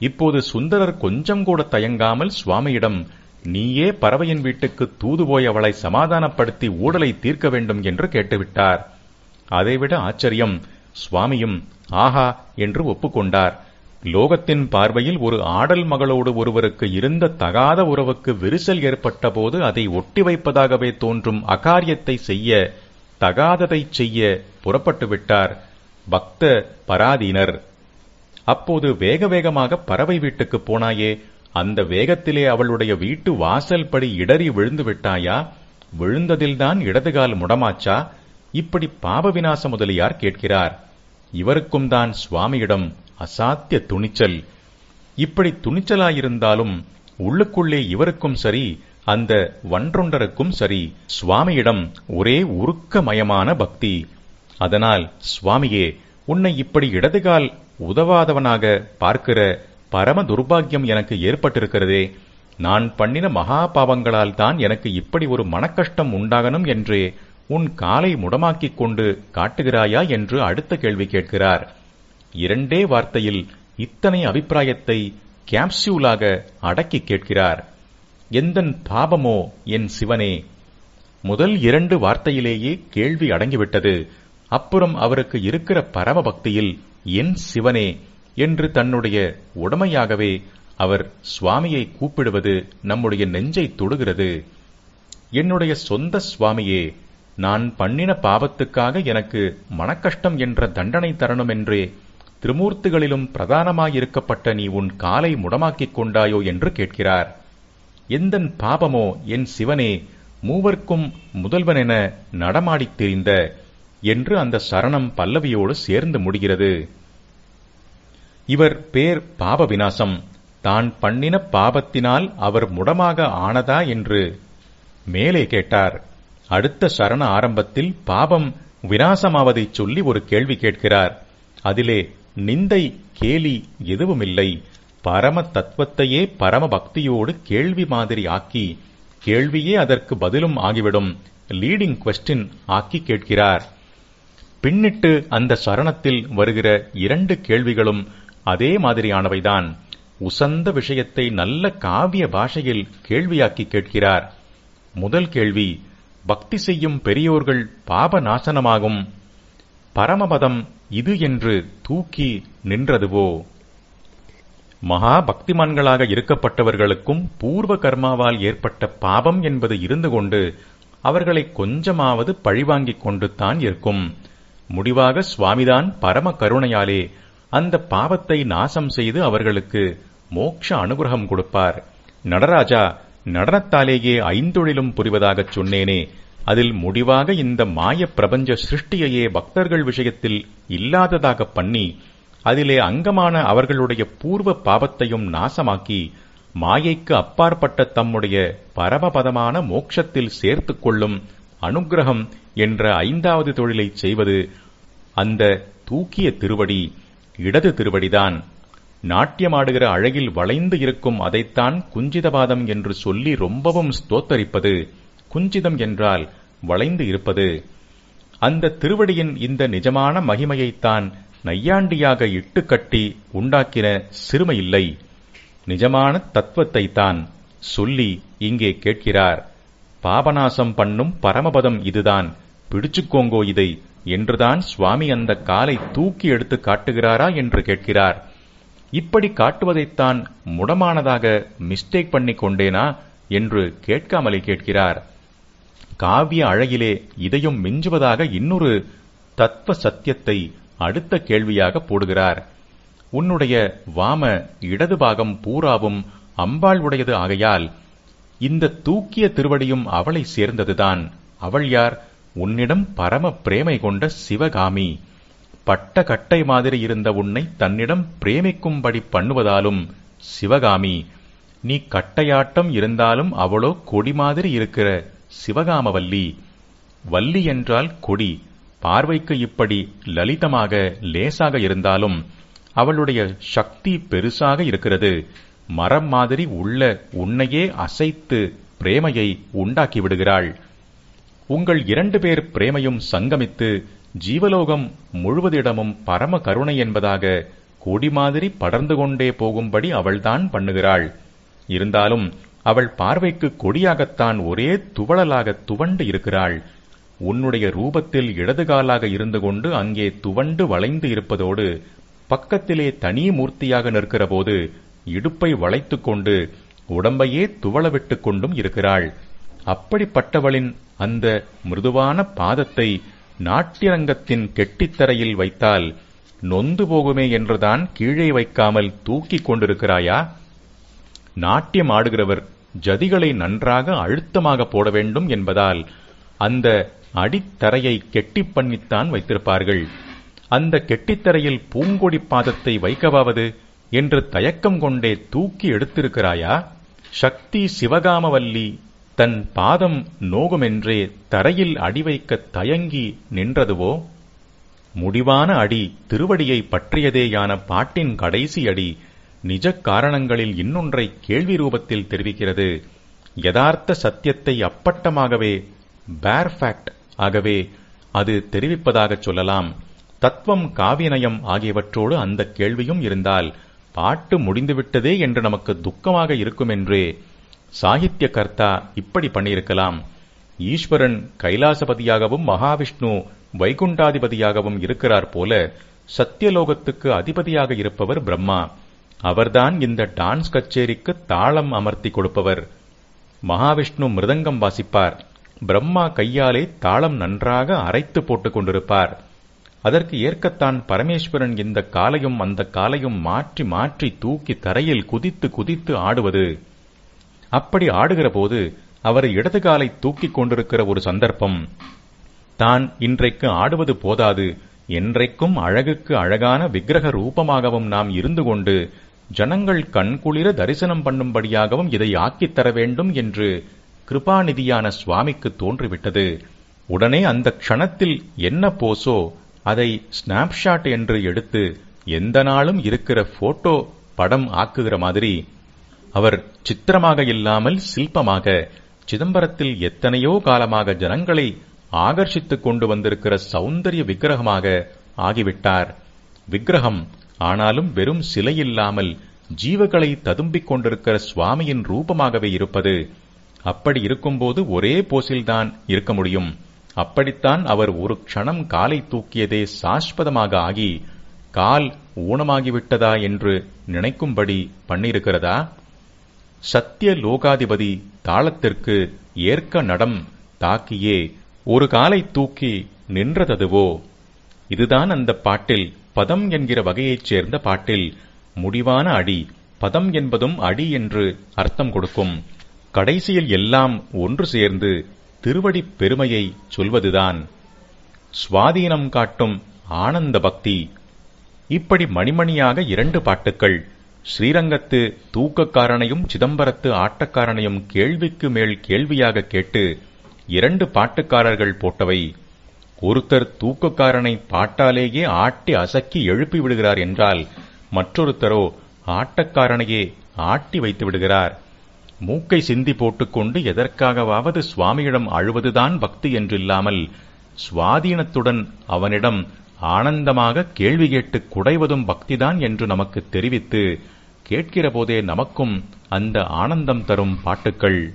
இப்போது சுந்தரர் கொஞ்சம் கூட தயங்காமல் சுவாமியிடம் நீயே பறவையின் வீட்டுக்கு தூது போய் அவளை சமாதானப்படுத்தி ஊடலை தீர்க்க வேண்டும் என்று கேட்டுவிட்டார். அதைவிட ஆச்சரியம். சுவாமியும் ஆஹா என்று ஒப்புக்கொண்டார். லோகத்தின் பார்வையில் ஒரு ஆடல் மகளோடு ஒருவருக்கு இருந்த தகாத உறவுக்கு விரிசல் ஏற்பட்ட போது அதை ஒட்டி வைப்பதாகவே தோன்றும் அகாரியத்தை செய்ய தகாததை செய்ய புறப்பட்டு விட்டார் பக்த பராதீனர். அப்போது வேக வேகமாக பறவை வீட்டுக்கு போனாயே அந்த வேகத்திலே அவளுடைய வீட்டு வாசல் படி இடறி விழுந்து விட்டாயா? விழுந்ததில்தான் இடதுகால் முடமாச்சா? இப்படி பாப விநாச முதலியார் கேட்கிறார். இவருக்கும் தான் சுவாமியிடம் அசாத்திய துணிச்சல். இப்படி துணிச்சலாயிருந்தாலும் உள்ளுக்குள்ளே இவருக்கும் சரி அந்த வன்றொண்டருக்கும் சரி சுவாமியிடம் ஒரே உருக்கமயமான பக்தி. அதனால் சுவாமியே உன்னை இப்படி இடதுகால் உதவாதவனாக பார்க்கிற பரம துர்பாக்கியம் எனக்கு ஏற்பட்டிருக்கிறதே. நான் பண்ணின மகா பாவங்களால் தான் எனக்கு இப்படி ஒரு மனக்கஷ்டம் உண்டாகணும் என்றே உன் காலை முடமாக்கிக் கொண்டு காட்டுகிறாயா என்று அடுத்த கேள்வி கேட்கிறார். இரண்டே வார்த்தையில் இத்தனை அபிப்பிராயத்தை கேப்சியூலாக அடக்கி கேட்கிறார். எந்தன் பாபமோ என் சிவனே? முதல் இரண்டு வார்த்தையிலேயே கேள்வி அடங்கிவிட்டது. அப்புறம் அவருக்கு இருக்கிற பரம பக்தியில் என் சிவனே என்று தன்னுடைய உடமையாகவே அவர் சுவாமியை கூப்பிடுவது நம்முடைய நெஞ்சை தொடுகிறது. என்னுடைய சொந்த சுவாமியே நான் பண்ணின பாவத்துக்காக எனக்கு மனக்கஷ்டம் என்ற தண்டனை தரணும் என்றே திருமூர்த்திகளிலும் பிரதானமாயிருக்கப்பட்ட நீ உன் காலை முடமாக்கிக் கொண்டாயோ என்று கேட்கிறார். எந்தன் பாபமோ என் சிவனே மூவர்க்கும் முதல்வனென நடமாடித் தெரிந்த என்று அந்த சரணம் பல்லவியோடு சேர்ந்து முடிகிறது. இவர் பேர் பாப விநாசம் தான் பண்ணின பாபத்தினால் அவர் முடமாக ஆனதா என்று மேலே கேட்டார். அடுத்த சரண ஆரம்பத்தில் பாபம் விநாசமாவதைச் சொல்லி ஒரு கேள்வி கேட்கிறார். அதிலே நிந்தை கேலி எதுவுமில்லை. பரம தத்துவத்தையே பரம பக்தியோடு கேள்வி மாதிரி ஆக்கி கேள்வியே அதற்கு பதிலும் ஆகிவிடும். லீடிங் கொஸ்டின் ஆக்கி கேட்கிறார். பின்னிட்டு அந்த சரணத்தில் வருகிற இரண்டு கேள்விகளும் அதே மாதிரியானவைதான். உசந்த விஷயத்தை நல்ல காவிய பாஷையில் கேள்வியாக்கி கேட்கிறார். முதல் கேள்வி பக்தி செய்யும் பெரியோர்கள் பாப நாசனமாகும் பரமபதம் இது என்று தூக்கி நின்றதுவோ? மகா பக்திமான்களாக இருக்கப்பட்டவர்களுக்கும் பூர்வ கர்மாவால் ஏற்பட்ட பாபம் என்பது இருந்து கொண்டு அவர்களை கொஞ்சமாவது பழிவாங்கிக் கொண்டு தான் இருக்கும். முடிவாக சுவாமிதான் பரம கருணையாலே அந்த பாவத்தை நாசம் செய்து அவர்களுக்கு மோட்ச அனுகிரகம் கொடுப்பார். நடராஜா நடனத்தாலேயே ஐந்தொழிலும் புரிவதாகச் சொன்னேனே அதில் முடிவாக இந்த மாய பிரபஞ்ச சிருஷ்டியையே பக்தர்கள் விஷயத்தில் இல்லாததாக பண்ணி அதிலே அங்கமான அவர்களுடைய பூர்வ பாவத்தையும் நாசமாக்கி மாயைக்கு அப்பாற்பட்ட தம்முடைய பரமபதமான மோட்சத்தில் சேர்த்துக் கொள்ளும் அனுக்கிரகம் என்ற ஐந்தாவது தொழிலைச் செய்வது அந்த தூக்கிய திருவடி இடது திருவடிதான். நாட்டியமாடுகிற அழகில் வளைந்து இருக்கும் அதைத்தான் குஞ்சிதபாதம் என்று சொல்லி ரொம்பவும் ஸ்தோத்தரிப்பது குஞ்சிதம் என்றால் வளைந்து இருப்பது. அந்த திருவடியின் இந்த நிஜமான மகிமையைத்தான் நையாண்டியாக இட்டு கட்டி உண்டாக்கின சிறுமையில்லை நிஜமான தத்துவத்தைத்தான் சொல்லி இங்கே கேட்கிறார். பாபநாசம் பண்ணும் பரமபதம் இதுதான். பிடிச்சுக்கோங்கோ இதை. என்றுதான் சுவாமி அந்த காலை தூக்கி எடுத்து காட்டுகிறாரா என்று கேட்கிறார். இப்படி காட்டுவதைத்தான் முடமானதாக மிஸ்டேக் பண்ணி கொண்டேனா என்று கேட்காமலே கேட்கிறார். காவிய அழகிலே இதையும் மிஞ்சுவதாக இன்னொரு தத்துவ சத்தியத்தை அடுத்த கேள்வியாக போடுகிறார். உன்னுடைய வாம இடது பாகம் பூராவும் அம்பாள் உடையது ஆகையால் இந்த தூக்கிய திருவடியும் அவளை சேர்ந்ததுதான். அவள் யார்? உன்னிடம் பரம பிரேமை கொண்ட சிவகாமி. பட்ட கட்டை மாதிரி இருந்த உன்னை தன்னிடம் பிரேமிக்கும்படி பண்ணுவதாலும் சிவகாமி. நீ கட்டையாட்டம் இருந்தாலும் அவளோ கொடி மாதிரி இருக்கிற சிவகாமவல்லி. வள்ளி என்றால் கொடி. பார்வைக்கு இப்படி லலிதமாக லேசாக இருந்தாலும் அவளுடைய சக்தி பெருசாக இருக்கிறது. மரம் மாதிரி உள்ள உன்னையே அசைத்து பிரேமையை உண்டாக்கி விடுகிறாள். உங்கள் இரண்டு பேர் பிரேமையும் சங்கமித்து ஜீவலோகம் முழுவதிடமும் பரம கருணை என்பதாக கொடி மாதிரி படர்ந்து கொண்டே போகும்படி அவள்தான் பண்ணுகிறாள். இருந்தாலும் அவள் பார்வைக்கு கொடியாகத்தான் ஒரே துவளலாக துவண்டு இருக்கிறாள். உன்னுடைய ரூபத்தில் இடதுகாலாக இருந்து கொண்டு அங்கே துவண்டு வளைந்து இருப்பதோடு பக்கத்திலே தனி மூர்த்தியாக நிற்கிற போது இடுப்பை வளைத்துக் கொண்டு உடம்பையே துவளவிட்டுக் கொண்டும் இருக்கிறாள். அப்படிப்பட்டவளின் அந்த மிருதுவான பாதத்தை நாட்டியரங்கத்தின் கெட்டித்தரையில் வைத்தால் நொந்து போகுமே என்றுதான் கீழே வைக்காமல் தூக்கிக் கொண்டிருக்கிறாயா? நாட்டியம் ஆடுகிறவர் ஜதிகளை நன்றாக அழுத்தமாக போட வேண்டும் என்பதால் அந்த அடித்தரையை கெட்டிப் பண்ணித்தான் வைத்திருப்பார்கள். அந்த கெட்டித்தரையில் பூங்கொடி பாதத்தை வைக்கவாவது என்று தயக்கம் கொண்டே தூக்கி எடுத்திருக்கிறாயா? சக்தி சிவகாமவல்லி தன் பாதம் நோகுமென்றே தரையில் அடி வைக்க தயங்கி நின்றதுவோ? முடிவான அடி திருவடியை பற்றியதேயான பாட்டின் கடைசி அடி நிஜ காரணங்களில் இன்னொன்றை கேள்வி ரூபத்தில் தெரிவிக்கிறது. யதார்த்த சத்தியத்தை அப்பட்டமாகவே பேர் ஃபேக்ட் ஆகவே அது தெரிவிப்பதாகச் சொல்லலாம். தத்துவம் காவியநயம் ஆகியவற்றோடு அந்த கேள்வியும் இருந்தால் பாட்டு முடிந்துவிட்டதே என்று நமக்கு துக்கமாக இருக்குமென்றே சாகித்ய கர்த்தா இப்படி பண்ணியிருக்கலாம். ஈஸ்வரன் கைலாசபதியாகவும் மகாவிஷ்ணு வைகுண்டாதிபதியாகவும் இருக்கிறார் போல சத்தியலோகத்துக்கு அதிபதியாக இருப்பவர் பிரம்மா. அவர்தான் இந்த டான்ஸ் கச்சேரிக்கு தாளம் அமர்த்தி கொடுப்பவர். மகாவிஷ்ணு மிருதங்கம் வாசிப்பார். பிரம்மா கையாலே தாளம் நன்றாக அரைத்து போட்டுக் கொண்டிருப்பார். அதற்கு ஏற்கத்தான் பரமேஸ்வரன் இந்த காலையும் அந்த காலையும் மாற்றி மாற்றி தூக்கி தரையில் குதித்து குதித்து ஆடுவது. அப்படி ஆடுகிற போது அவர் இடது காலை தூக்கிக் கொண்டிருக்கிற ஒரு சந்தர்ப்பம். தான் இன்றைக்கு ஆடுவது போதாது. என்றைக்கும் அழகுக்கு அழகான விக்கிரக ரூபமாகவும் நாம் இருந்து கொண்டு ஜனங்கள் கண்குளிர தரிசனம் பண்ணும்படியாகவும் இதை ஆக்கித் தர வேண்டும் என்று கிருபாநிதியான சுவாமிக்கு தோன்றிவிட்டது. உடனே அந்த க்ஷணத்தில் என்ன போசோ அதை ஸ்னாப்ஷாட் என்று எடுத்து எந்த நாளும் இருக்கிற போட்டோ படம் ஆக்குகிற மாதிரி அவர் சித்திரமாக இல்லாமல் சில்பமாக சிதம்பரத்தில் எத்தனையோ காலமாக ஜனங்களை ஆகர்ஷித்துக் கொண்டு வந்திருக்கிற சௌந்தரிய விக்கிரகமாக ஆகிவிட்டார். விக்கிரகம் ஆனாலும் வெறும் சிலையில்லாமல் ஜீவகளை ததும்பிக் கொண்டிருக்கிற சுவாமியின் ரூபமாகவே இருப்பது அப்படி இருக்கும்போது ஒரே போசில்தான் இருக்க முடியும். அப்படித்தான் அவர் ஒரு க்ஷணம் காலை தூக்கியதே சாஸ்வதமாக ஆகி கால் ஊனமாகிவிட்டதா என்று நினைக்கும்படி பண்ணியிருக்கிறதா? சத்திய லோகாதிபதி தாளத்திற்கு ஏற்க நடம் தாக்கியே ஒரு காலை தூக்கி நின்றததுவோ? இதுதான் அந்த பாட்டில் பதம் என்கிற வகையைச் சேர்ந்த பாட்டில். முடிவான அடி பதம் என்பதும் அடி என்று அர்த்தம் கொடுக்கும். கடைசியில் எல்லாம் ஒன்று சேர்ந்து திருவடிப் பெருமையை சொல்வதுதான். சுவாதீனம் காட்டும் ஆனந்த பக்தி. இப்படி மணிமணியாக இரண்டு பாட்டுக்கள் ஸ்ரீரங்கத்து தூக்கக்காரனையும் சிதம்பரத்து ஆட்டக்காரனையும் கேள்விக்கு மேல் கேள்வியாக கேட்டு இரண்டு பாட்டுக்காரர்கள் போட்டவை. ஒருத்தர் தூக்கக்காரனை பாட்டாலேயே ஆட்டி அசக்கி எழுப்பி விடுகிறார் என்றால் மற்றொருத்தரோ ஆட்டக்காரனையே ஆட்டி வைத்து விடுகிறார். மூக்கை சிந்தி போட்டுக்கொண்டு எதற்காகவாவது சுவாமியிடம் அழுவதுதான் பக்தி என்றில்லாமல் சுவாதீனத்துடன் அவனிடம் ஆனந்தமாக கேள்வி கேட்டு குடைவதும் பக்திதான் என்று நமக்கு தெரிவித்து கேட்கிற போதே நமக்கும் அந்த ஆனந்தம் தரும் பாட்டுக்கள்.